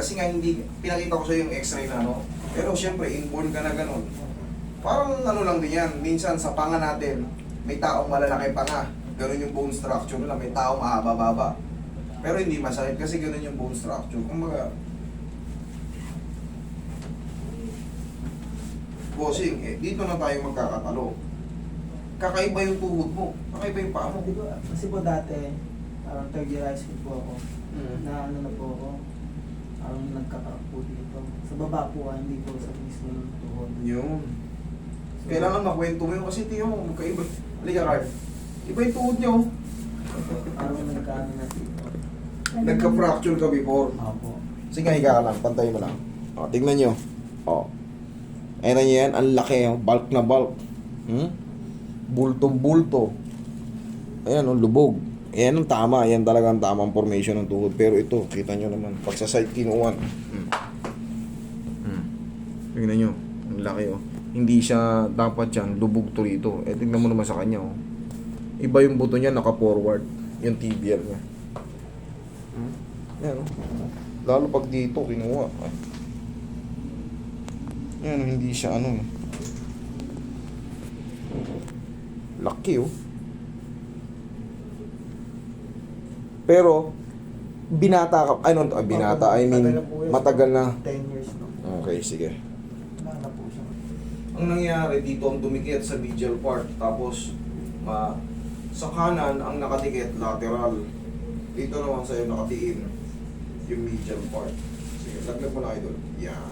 Kasi nga hindi, pinakita ko sa yung x-ray na ano. Pero syempre, inborn ka na ganun. Parang ano lang din yan. Minsan sa panga natin, may taong malalaki panga. Ganun yung bone structure nila. May taong mahaba-baba. Pero hindi masakit kasi ganun yung bone structure. Kumbaga, bossing, eh, dito na tayo magkakatalo. Kakaiba yung tuhod mo. Kakaiba yung paa mo. Kasi po dati, parang third year high school po ako. Mm. Na ano na po ako, parang nagkakaroon po dito. Sa baba po, ah, hindi po sa mismo tuhod. Yun. So, Kailangan makwento mo yun kasi tiyo mo, magkaiba. Halika, Carl. Iba yung tuhod niyo. Parang nagkaano na dito. Nagka-fracture ka before. Opo. Sige, higa ka lang. Pantay mo lang. O, tignan nyo. O. Ayan na yan. Ang laki. oh. Bulk na bulk. Hmm? Bultong bulto. Ayan, oh, lubog. Ayan ang tama. Ayan talaga ang tamang formation ng tuhod. Pero ito, kita nyo naman. Pag sa side kinuwan. Hmm. Hmm. Tignan nyo. Ang laki, oh. Hindi siya dapat yan. Lubog to rito. Eh, tignan mo naman sa kanya, oh. Iba yung buto niya, naka-forward. Yung tibial niya. Hmm? Ayan, oh. Lalo pag dito, kinuha. Ay. Yan, hindi siya ano eh. Laki oh. Pero, binata ka, ano, ah, binata, I mean, matagal na. 10 years no. Okay, sige. Wala na po siya. Ang nangyari dito, ang dumikit sa medial part, tapos, ma, sa kanan, ang nakadikit, lateral. Dito naman sa'yo nakatiin, yung medial part. Sige, laglag mo na idol. Yan.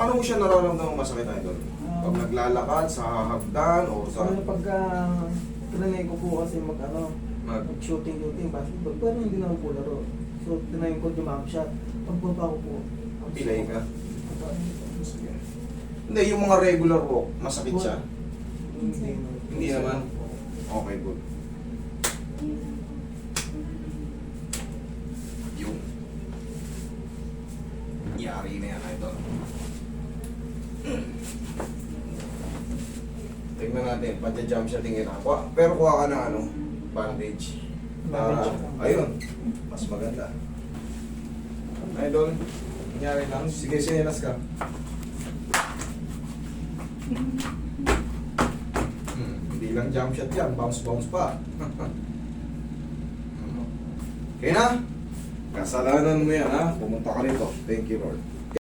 Paano mo siya nararamdaman masakit idol? Pag naglalakad sa hagdan o sa Sa pagka, tinanay ko po kasi mag ano, mag mag-shooting shooting basketball, pero hindi naman po laro. So, tinanay ko jump shot. Pagbaba ko po, ang pilay ka? Hindi, Sige. Hindi, yung mga regular walk, masakit siya. Hindi, Hindi naman? Okay, good. Yung yari na yan, idol. Tingnan natin, pati-jump siya tingin ako. Pero kuha ka na ano, bandage. Para, Bandage. ayun, mas maganda. Idol, nangyari lang. Sige, sinelas ka. Hmm, hindi lang jump shot yan, bounce bounce pa. okay na? Kasalanan mo yan ha, pumunta ka rito. Thank you Lord.